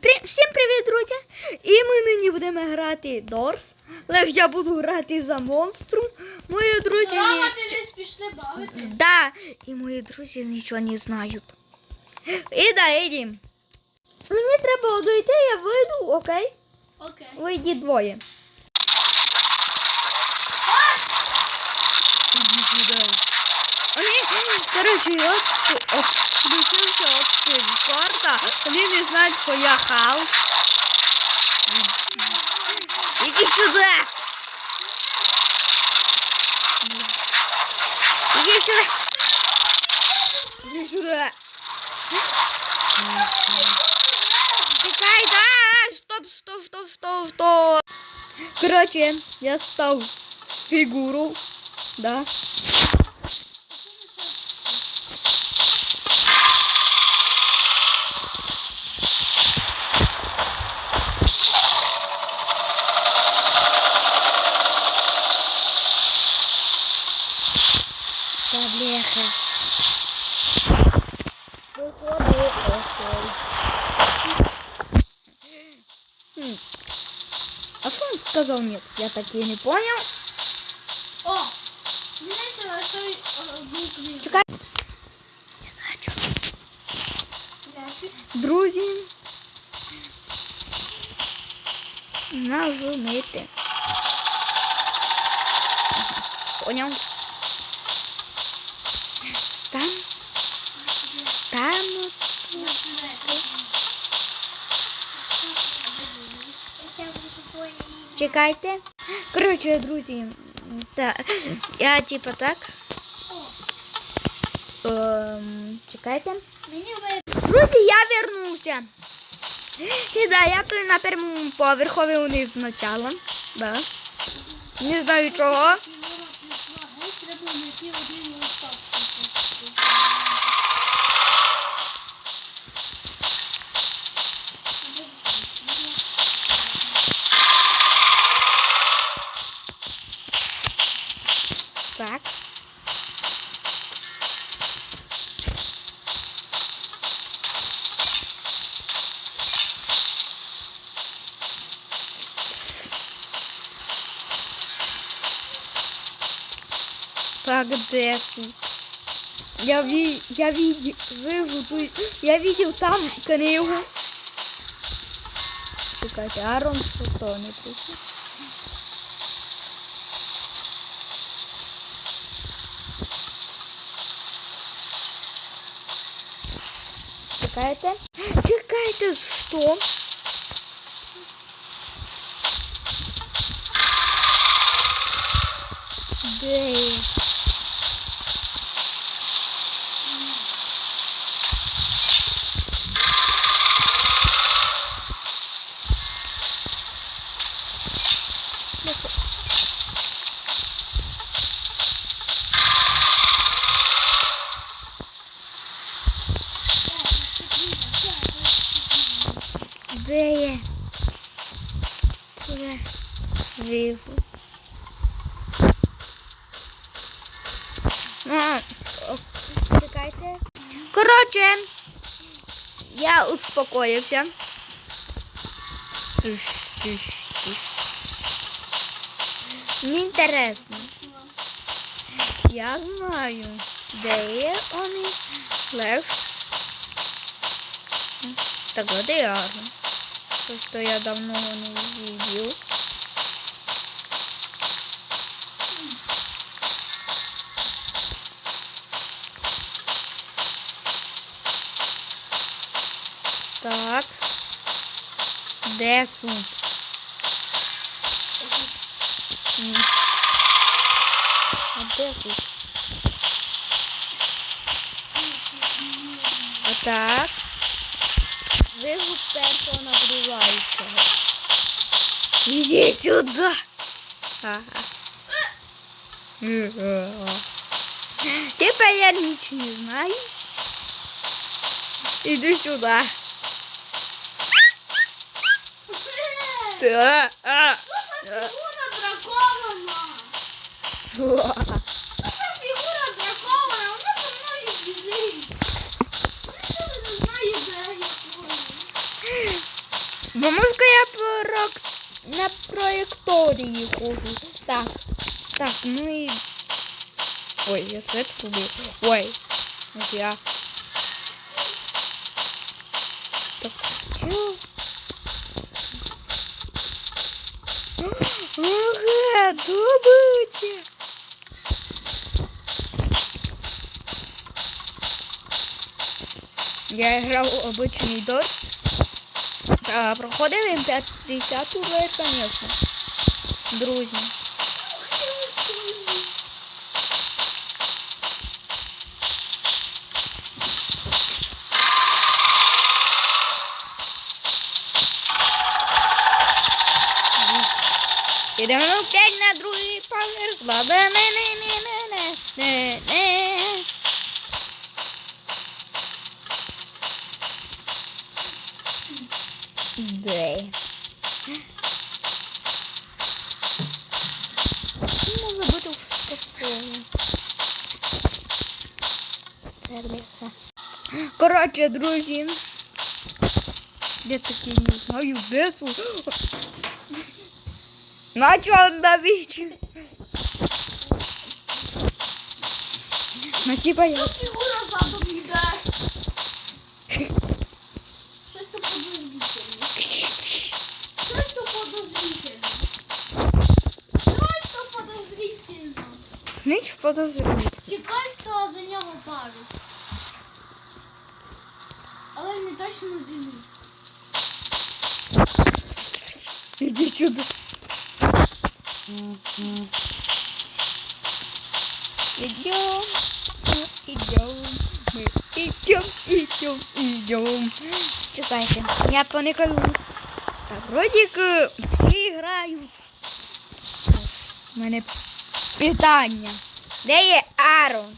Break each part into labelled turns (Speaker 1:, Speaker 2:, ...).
Speaker 1: При... Всім привіт, друзі! І ми нині будемо грати Дорс. Але я буду грати за монстру. Мої друзі.
Speaker 2: Ти десь пішли бавитися.
Speaker 1: Да, і мої друзі нічого не знають. І да, йдім. Мені треба одійти, я вийду, окей?
Speaker 2: Окей.
Speaker 1: Вийді двоє. Вони, коротше, от, от, включився от карта. Вони не знають, що я Халк. Іди сюди. Іди сюди. Іди сюди. Чекай, да! Стоп, стоп, стоп, стоп, стоп. Короче, я став фігуру. Да. смысл нет. Я такие не понял.
Speaker 2: О!
Speaker 1: Чекай. Нажимайте. Понял? Чекайте. Коротше, друзі. Та, я типа так. Ем, чекайте. Друзі, я вернувся. І да, я тут на першому поверхові униз спочатку. Да. Не знаю чого. Так, де тут? Я, ви, я видел, вижу тут, я видел там книгу. Чекайте, Арон що не прийшов. Чекайте. Чекайте, що? Де Коротше, я успокоївся. Мені інтересно. Я знаю, де є вони. Лев. Так вот и ясно. То, что я давно не видел. Де сум? М. А де тут? Отак. Вижу першого набриваючого. Іди сюди. Ага. Тепер я ніч не знаю. Іди сюди. Та, а.
Speaker 2: Фігура дракована! Це фігура дракована, вона за мною біжить. Ніхто не знає, де я ходжу.
Speaker 1: Бо може я про... на проєкторії хожу. Так. Так, ну і... Ой, я свет побив. Ой. Ось я. Так, чо? Ага, добыча. Я грав обичний дощ. Проходив він 50 лет, конечно. Друзі. Ідемо опять на другий поверх. Ба-ба-не-не-не-не-не-не. Де? Можна бути в стосові. Коротше, друзі. Де такий не знаю, де тут? На чому давічі? Ну, типа я.
Speaker 2: Що фігура задом йде? Щось то подозрительне. Щось то подозрительне. Щось то подозрительно.
Speaker 1: Ніч подозрює.
Speaker 2: Чекай, що за нього парить. Але не точно дивись.
Speaker 1: Иди сюда. Идем, идем, мы идем, идем, идем. Чекайте, я поникаю. Так, вроді к всі грають. У мене питання. Де є Арон?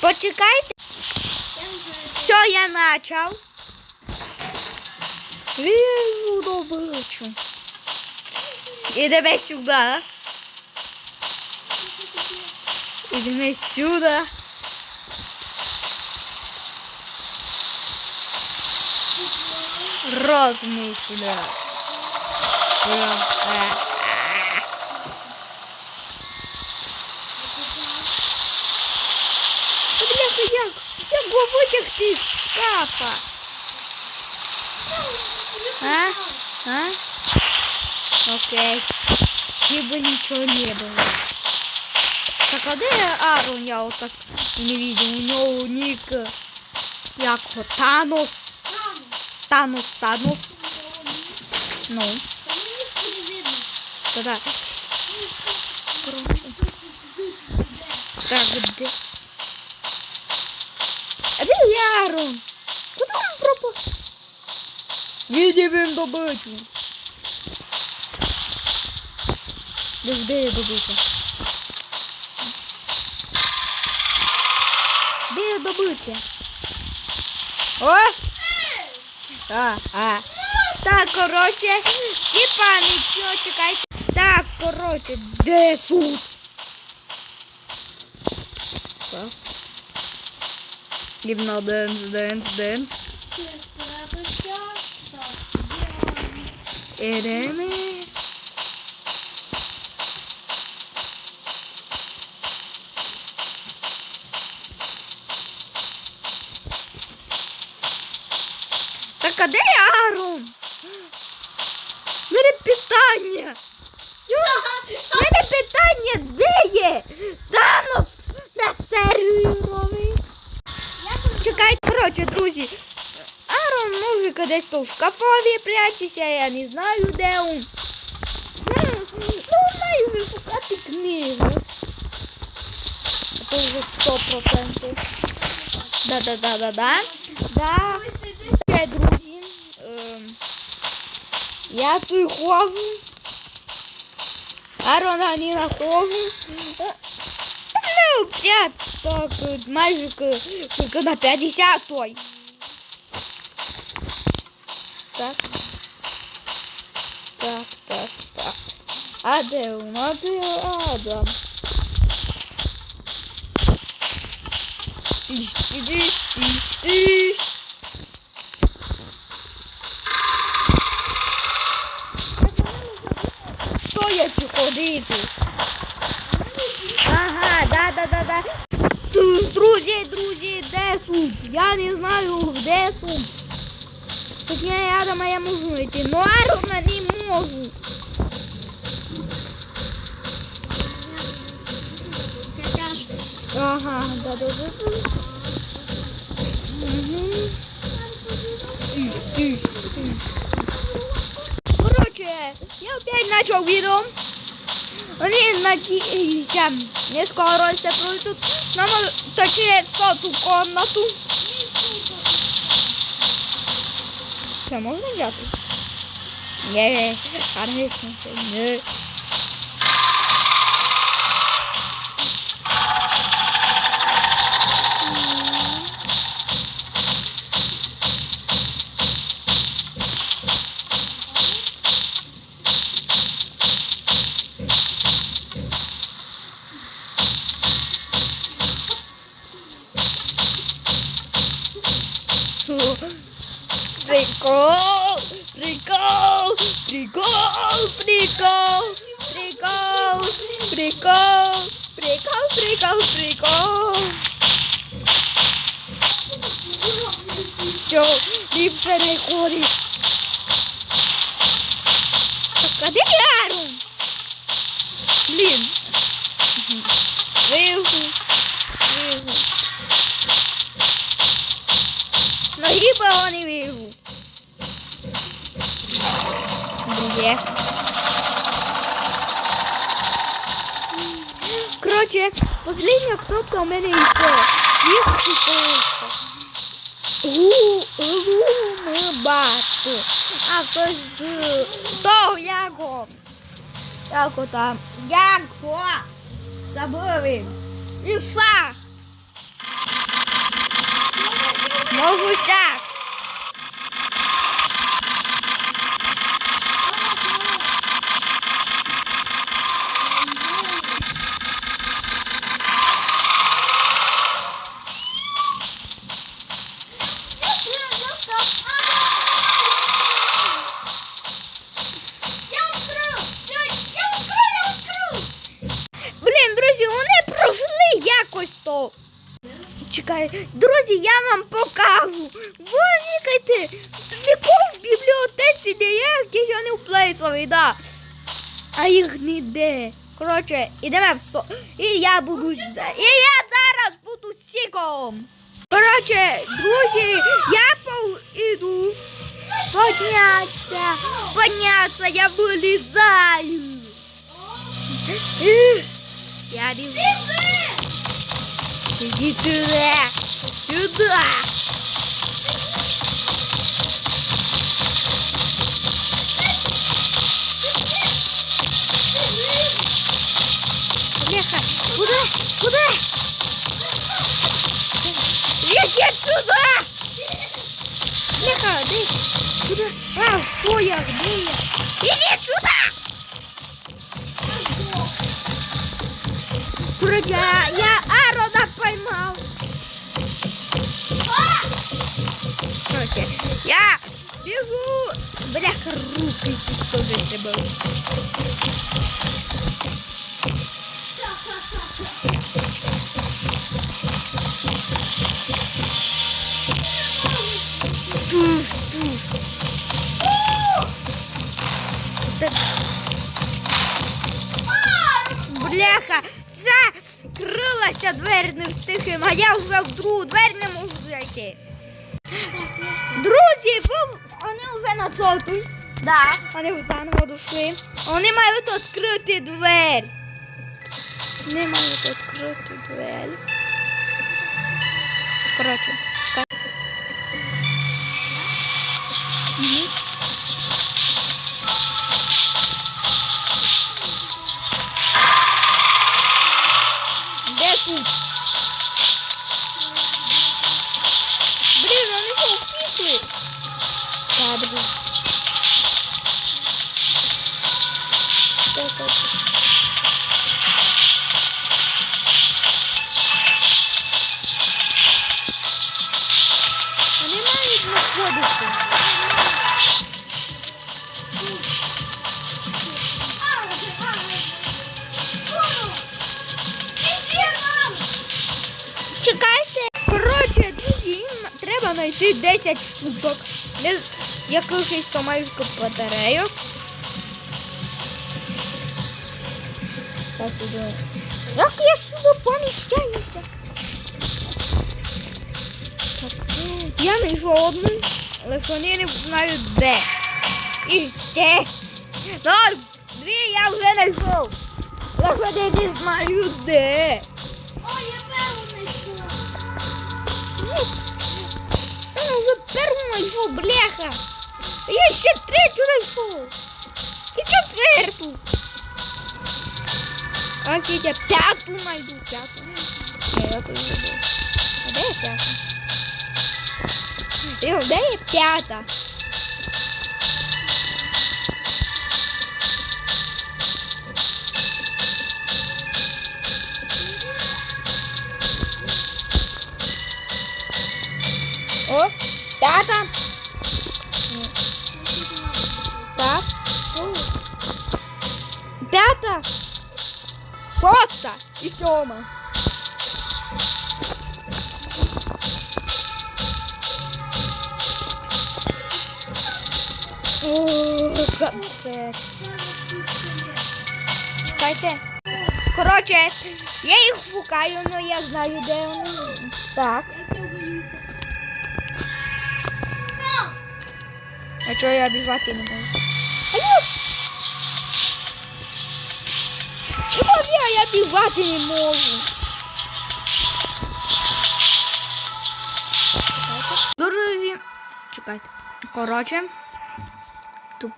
Speaker 1: Почекайте. Все, я начал. Лізу добичу. Yedi beş şurada. сюда, beş şurada. Розмусля. Бляха, як? Як було витягти з шкафа? А? А? Окей. Ніби нічого не було. Так, а де Арон? Я отак не видел. У нього нік. Як його? Танос.
Speaker 2: Рано.
Speaker 1: Танос, Танос. Ну,
Speaker 2: Та мені не видно.
Speaker 1: тоді.
Speaker 2: Ну, що?
Speaker 1: Коротше.
Speaker 2: Хтось сюди піде.
Speaker 1: Де ж де є добича? Де є добича? О! А, а. Так, коротше, типа нічого, чекайте. Так, коротше, де суд? Так. Гімно денс, денс, денс.
Speaker 2: Все
Speaker 1: Де? У мене питання. Мене питання, де є? Танос на сервірові.
Speaker 2: Я
Speaker 1: Чекайте, коротше, друзі. Арон музика десь то в шкафові прячеться, я не знаю, де він. Ну, маю вишукати книгу. То вже 100%. Да-да-да-да-да. Да. Пятую хову. Арона Ніна хову. Ну, п'яток, майже тільки на п'ятдесятой. Так. Так, так, так. А де у нас Адам? Тиш, тиш, тиш, тиш. Ходити. Ага, да, да, да, да. Друзі, друзі, де суп? Я не знаю, де суп. Хоча я думаю, я можу йти, но Арона не можу. Ага, да, да, да. да. Мгм. Тиш, тиш, тиш. Короче, я опять начал видео. Они надеюся, не скоро все пройдуть. Нам точнее соту комнату. Це можна взяти? Ні, конечно, ні. Oh. Короче, Коротше, последня кнопка у мене йде. Їсти просто. Гумбати. А то з того яго. Як там? Яго. Забили. Иса. Могу сейчас. Чекай, друзі, я вам покажу. Якайте, нікого в бібліотеці не є, якісь вони в плейсові, да. А їх ніде. Коротше, ідемо в со. І я буду. І я зараз буду сіком. Коротше, друзі, я іду. Подняться, подняться, я вилізаю. Ех, Я не Git şuraya. Şurada. Bu da, bu da. Git git şurada. Ne kadar? Şurada. Треба. Туф, туф. Так. Бляха, закрилася двері не встигла, а я вже в другу двері не можу зайти. Друзі, вони вже на цоту. Да, вони заново дійшли. Вони мають відкрити двері. Не мають відкрити двері. Коротше, чекай. Мгм. Де тут? Блін, вони що. Вони мають знаходити. Чекайте. Коротше, друзі, треба знайти 10 штучок. Якихось то майже батарейок. Іде. Як я сюди поміщаюся? Я знайшов одну, але вони не знаю де. І ще. Ну, дві я вже знайшов. Але вони не знаю де.
Speaker 2: О, я першу знайшла.
Speaker 1: Я вже першу знайшов, бляха. Я ще третю знайшов. І четверту. Aqui que é piato, mas do piato. É, assim. é, eu tô Cadê a piata? Eu dei piada. Ô, piada. Tá? Piada. Шоста і сьома. Чекайте. Коротше, я їх шукаю, але я знаю, де вони. Так.
Speaker 2: Я все боюся.
Speaker 1: А чого я біжати не можу? Чого я, я біжати не можу? Друзі, чекайте. Коротше, тут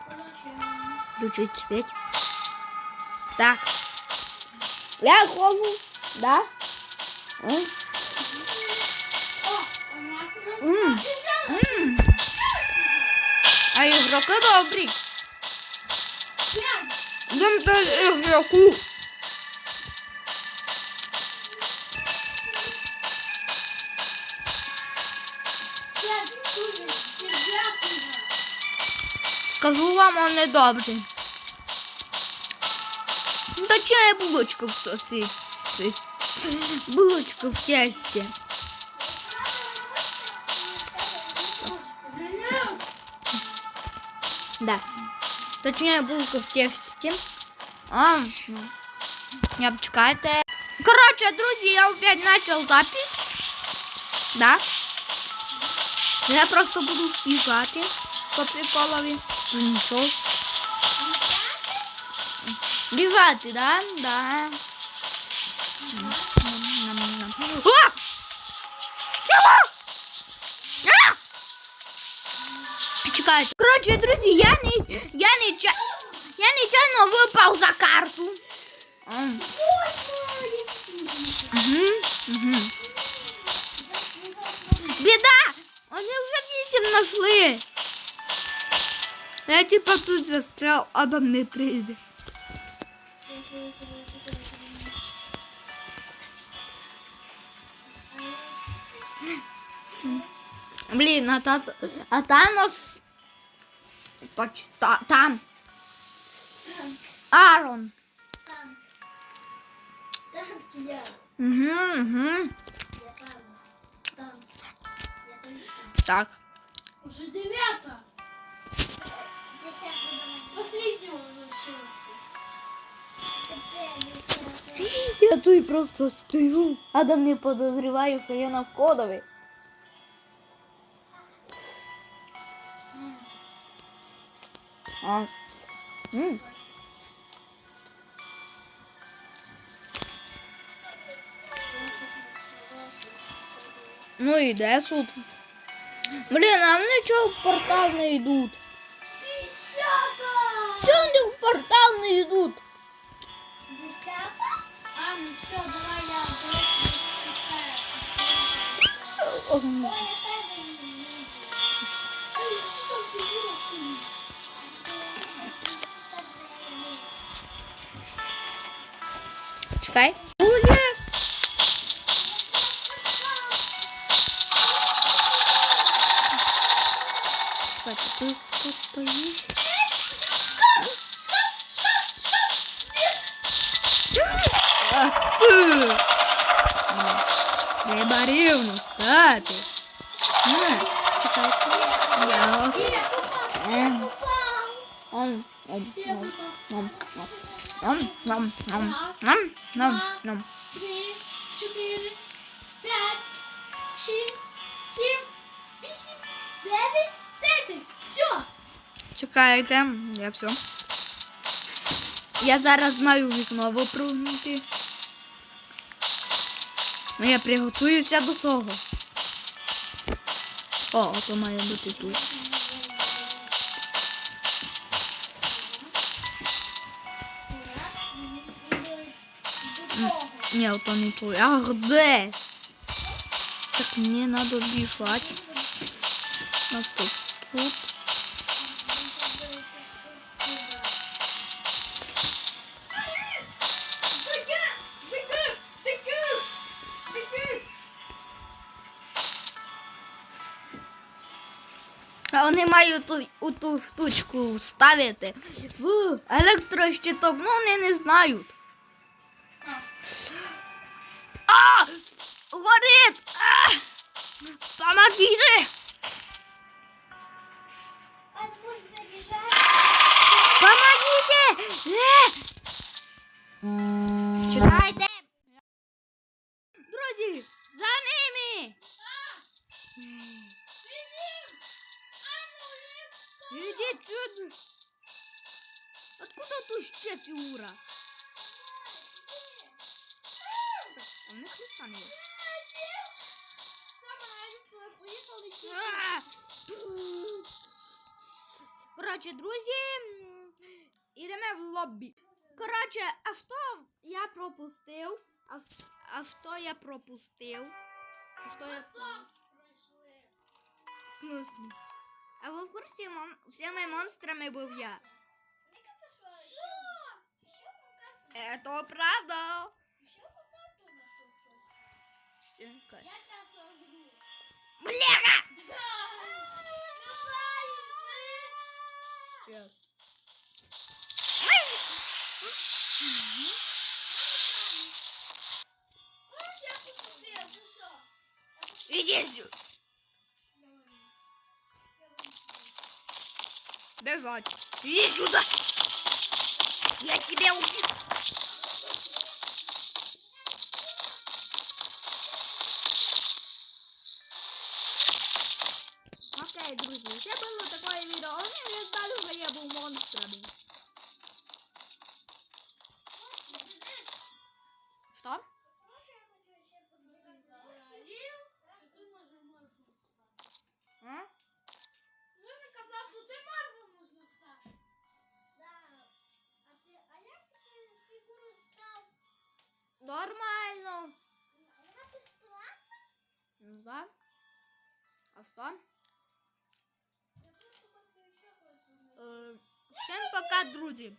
Speaker 1: включить світ. Так. Я хожу, да? М?
Speaker 2: О,
Speaker 1: М. М. А ігроки добрі. Йдемо до ігроку. Скажу вам, вони добрі. Та чая булочка в сосисці. Булочка в тесті. Да. Точнее, булка в тесте. А, я почекайте. Короче, друзья, я опять начал запись. Да. Я просто буду бежать по приколові. Ну нічого. Бежать, да? Да. А! Чего? А! Чекайте. Коротше, друзі, я не, я не, я нечайно випав за карту. М. Мгм, мгм. Біда! Вони вже вісім знайшли. Я типа тут застрял, Адам не прийде. Блін, а, та, а Танос... Поч, та, там. Арон.
Speaker 2: Там. Там.
Speaker 1: Угу, угу.
Speaker 2: Там. Там.
Speaker 1: Так.
Speaker 2: Уже девята. Последнего лишился.
Speaker 1: Я тут просто стою. Адам не подозріває, що я на входові. А. М. Ну і де суд? Блін, а вони чого в портал не йдуть? портал не
Speaker 2: идут. Аня, все, что фигура стоит?
Speaker 1: Ом, ом, ом, ом, ом, ом.
Speaker 2: Три, чотири, п'ять, шість, сім, вісім, дев'ять, десять. Все.
Speaker 1: Чекайте, я все. Я зараз маю вікно випрыгнути. Ну, я приготуюся до того. О, то має бути тут. Ні, то не тут. А де? Так мені треба бігати. А тут тут. А вони мають ту, у ту штучку вставити. В електрощиток, ну вони не знають. Горить! А! Помогите! Помогите! А що я пропустив? А що я В смысле? А ви в курсі мон... всіми монстрами був я? Это правда. Чекай.
Speaker 2: Я сейчас сожру.
Speaker 1: Бляха! Щас. Сюда. Бежать. Иди сюда. Я тебя убью. Друзі.